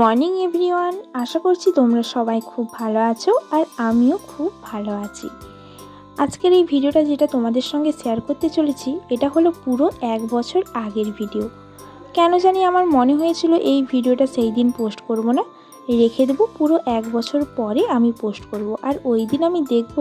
Morning everyone আশা করছি তোমরা সবাই খুব ভালো আছো আর আমিও খুব ভালো আছি। আজকের এই ভিডিওটা যেটা তোমাদের সঙ্গে শেয়ার করতে চলেছি, এটা হলো পুরো এক বছর আগের ভিডিও কেন জানি আমার মনে হয়েছিল এই ভিডিওটা সেই দিন পোস্ট করব না, রেখে দেবো পুরো এক বছর পরে আমি পোস্ট করব। আর ওই দিন আমি দেখব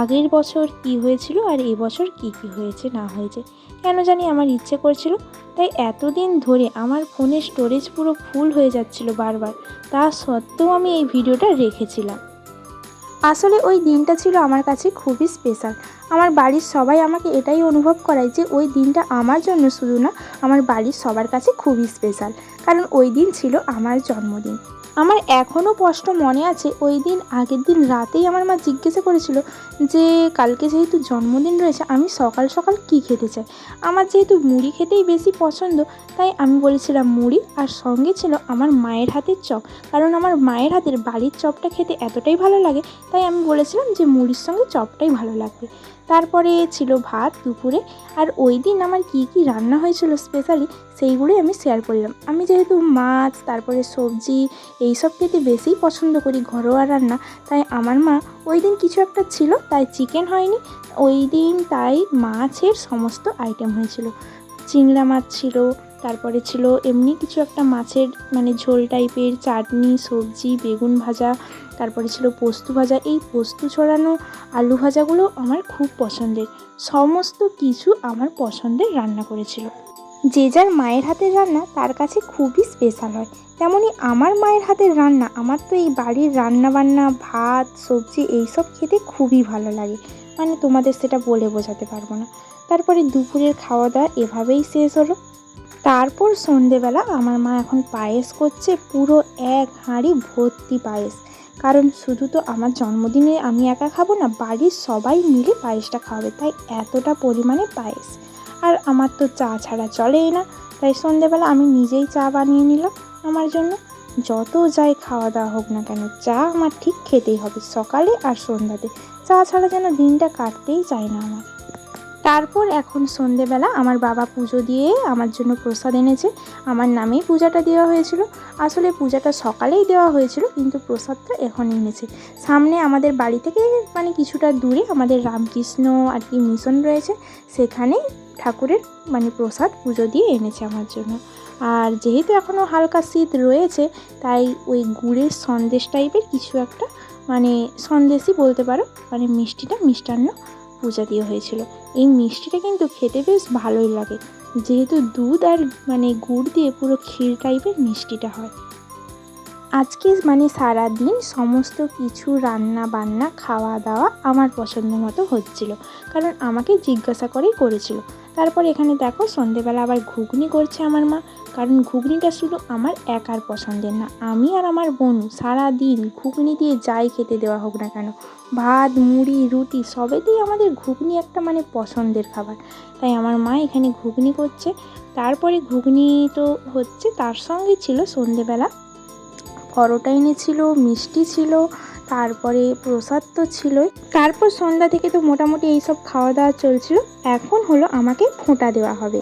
আগের বছর কি হয়েছিল আর এবছর কি কি হয়েছে, না হয়েছে? কেন জানি আমার ইচ্ছে করছিল, তাই এতদিন ধরে আমার ফোনের স্টোরেজ পুরো ফুল হয়ে যাচ্ছিল বারবার। তা সত্ত্বেও আমি এই ভিডিওটা রেখেছিলাম। আসলে ওই দিনটা ছিল আমার কাছে খুবই স্পেশাল আমার বাড়ির সবাই আমাকে এটাই অনুভব করায় যে ওই দিনটা আমার জন্য শুধু না, আমার বাড়ির সবার কাছে খুবই স্পেশাল কারণ ওই দিন ছিল আমার জন্মদিন। আমার এখনও স্পষ্ট মনে আছে ওই দিন, আগের দিন রাতেই আমার মা জিজ্ঞাসা করেছিল যে কালকে যেহেতু জন্মদিন রয়েছে, আমি সকাল সকাল কি খেতে চাই? আমার যেহেতু মুড়ি খেতেই বেশি পছন্দ, তাই আমি বলেছিলাম মুড়ি আর সঙ্গে ছিল আমার মায়ের হাতের চপ। কারণ আমার মায়ের হাতের বাড়ির চপটা খেতে এতটাই ভালো লাগে, তাই আমি বলেছিলাম যে মুড়ির সঙ্গে চপটাই ভালো লাগবে। তারপরে ছিল ভাত দুপুরে, আর ওই দিন আমার কি কি রান্না হয়েছিল স্পেশালি সেইগুলোই আমি শেয়ার করলাম। আমি যেহেতু মাছ, তারপরে সবজি এইসব খেতে বেশিই পছন্দ করি ঘরোয়া রান্না। তাই আমার মা ওই দিন কিছু একটা ছিল, তাই চিকেন হয়নি। ওই দিন তাই মাছের সমস্ত আইটেম হয়েছিল। চিংড়া মাছ ছিল, তারপরে ছিল এমনি কিছু একটা মাছের মানে ঝোল টাইপের চাটনি, সবজি, বেগুন ভাজা, তারপরে ছিল পোস্ত ভাজা। এই পোস্ত ছড়ানো আলু ভাজাগুলো আমার খুব পছন্দের। সমস্ত কিছু আমার পছন্দের রান্না করেছিল। যে যার মায়ের হাতের রান্না তার কাছে খুবই স্পেশাল হয়। তেমনই আমার মায়ের হাতের রান্না, আমার তো এই বাড়ির রান্না বান্না ভাত, সবজি এইসব খেতে খুবই ভালো লাগে। মানে তোমাদের সেটা বলে বোঝাতে পারব না। তারপরে দুপুরের খাওয়া দাওয়া এভাবেই শেষ হলো। তারপর সন্ধেবেলা আমার মা এখন পায়েস করছে, পুরো এক হাঁড়ি ভর্তি পায়েস। কারণ শুধু তো আমার জন্মদিনে আমি একা খাব না, বাড়ির সবাই মিলে পায়েসটা খাওয়াবে, তাই এতটা পরিমাণে পায়েস। আর আমার তো চা ছাড়া চলেই না। তাই সন্ধেবেলা আমি নিজেই চা বানিয়ে নিলাম। আমার জন্য যত যাই খাওয়া দাওয়া হোক না কেন, চা আমার ঠিক খেতেই হবে সকালে আর সন্ধ্যাতে। চা ছাড়া যেন দিনটা কাটতেই চায় না আমার। তারপর এখন সন্ধেবেলা আমার বাবা পুজো দিয়ে আমার জন্য প্রসাদ এনেছে। আমার নামেই পূজাটা দেওয়া হয়েছিল। আসলে পূজাটা সকালেই দেওয়া হয়েছিল, কিন্তু প্রসাদটা এখন এনেছে। সামনে আমাদের বাড়ি থেকে মানে কিছুটা দূরে আমাদের রামকৃষ্ণ আর কি মিশন রয়েছে, সেখানে ঠাকুরের মানে প্রসাদ পুজো দিয়ে এনেছে আমার জন্য। আর যেহেতু এখনও হালকা শীত রয়েছে, তাই ওই গুড়ের সন্দেশ টাইপের কিছু একটা মানে সন্দেশই বলতে পারো মানে মিষ্টিটা মিষ্টান্ন পূজা দিয়ে হয়েছিল। এই মিষ্টিটা কিন্তু খেতে বেশ ভালোই লাগে। যেহেতু দুধ আর মানে গুড় দিয়ে পুরো ক্ষীর টাইপের মিষ্টিটা হয়। আজকে মানে সারা দিন সমস্ত কিছু রান্না বান্না খাওয়া দাওয়া আমার পছন্দ মতো হচ্ছিল। কারণ আমাকে জিজ্ঞাসা করেই করেছিল। তারপর এখানে দেখো সন্ধেবেলা আবার ঘুগনি করছে আমার মা। কারণ ঘুগনিটা শুধু আমার একার পছন্দের না, আমি আর আমার বোন সারা দিন ঘুগনি দিয়ে যাই খেতে দেওয়া হোক না কেন। ভাত, মুড়ি, রুটি সবেতেই আমাদের ঘুগনি একটা মানে পছন্দের খাবার। তাই আমার মা এখানে ঘুগনি করছে। তারপরে ঘুগনি তো হচ্ছে, তার সঙ্গে ছিল সন্ধেবেলা। পরোটা এনেছিল, মিষ্টি ছিল তারপরে প্রসাদ তো ছিলই। তারপর সন্ধ্যা থেকে তো মোটামুটি এইসব খাওয়া দাওয়া চলছিল। এখন হলো আমাকে ফোঁটা দেওয়া হবে।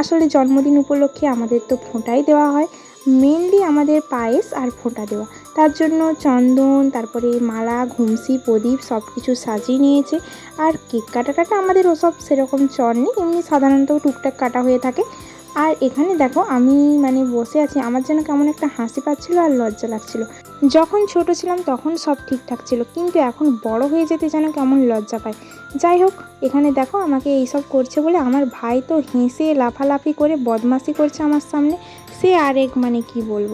আসলে জন্মদিন উপলক্ষে আমাদের তো ফোঁটাই দেওয়া হয়। মেনলি আমাদের পায়েস আর ফোঁটা দেওয়া। তার জন্য চন্দন, তারপরে মালা, ঘুমসি, প্রদীপ সব কিছু সাজিয়ে নিয়েছে। আর কেক কাটাটাটা আমাদের ওসব সেরকম চর নেই। এমনি সাধারণত টুকটাক কাটা হয়ে থাকে। আর এখানে দেখো আমি মানে বসে আছি। আমার যেন কেমন একটা হাসি পাচ্ছিলো আর লজ্জা লাগছিল। যখন ছোট ছিলাম তখন সব ঠিকঠাক ছিল, কিন্তু এখন বড় হয়ে যেতে যেন কেমন লজ্জা পায়। যাই হোক, এখানে দেখো আমাকে এইসব করছে বলে আমার ভাই তো হেসে লাফালাফি করে বদমাশি করছে আমার সামনে, সে আরেক মানে কি বলব?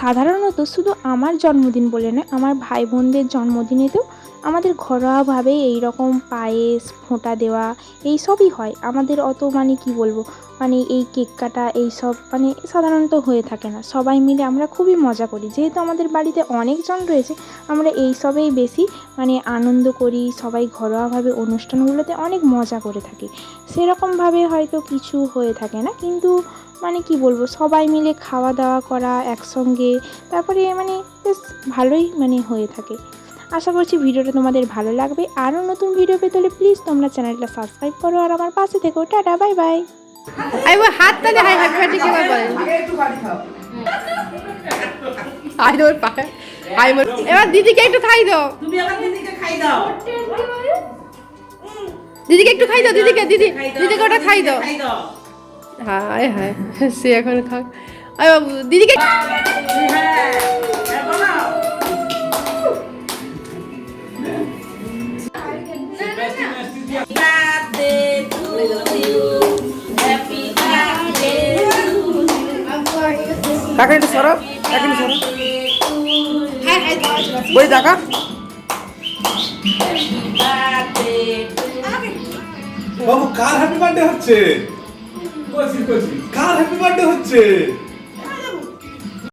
সাধারণত শুধু আমার জন্মদিন বলে নয়, আমার ভাই বোনদের জন্মদিনেতেও আমাদের ঘরোয়াভাবে এই রকম পায়েস, ফোঁটা দেওয়া এই সবই হয়। আমাদের অত মানে কি বলব? মানে এই কেক কাটা এই সব মানে সাধারণত হয়ে থাকে না। সবাই মিলে আমরা খুবই মজা করি। যেহেতু আমাদের বাড়িতে অনেকজন রয়েছে, আমরা এই সবেই বেশি মানে আনন্দ করি, সবাই ঘরোয়াভাবে অনুষ্ঠানগুলোতে অনেক মজা করে থাকি। সেরকমভাবে হয়তো কিছু হয়ে থাকে না, কিন্তু মানে কি বলব? সবাই মিলে খাওয়া দাওয়া করা একসঙ্গে, তারপরে মানে বেশ ভালোই মানে হয়ে থাকে। আশা করছি ভিডিওটা তোমাদের ভালো লাগবে। আরও নতুন ভিডিও পেতে হলে প্লিজ তোমরা চ্যানেলটা সাবস্ক্রাইব করো আর আমার পাশে থেকো। টাটা বাই বাই আই হাত তালে হাই হ্যাপি বার্থডে কি বলে একটু বাড়ি খাও আই ওর পায়ে আই মোর এবার দিদিকে একটু খাই দাও। তুমি আবার দিদিকে খাই দাও। দিদিকে একটু খাই দাও দিদিকে দিদি দিদিকে ওটা খাই দাও। হায় হায় সে এখন খাক। বাবু দিদিকে হ্যাঁ। কাকা একটু সরাও কাকা একটু সরাও ওই দেখা বাবু কার হ্যাপি বার্থডে হচ্ছে? কার হ্যাপি বার্থডে হচ্ছে?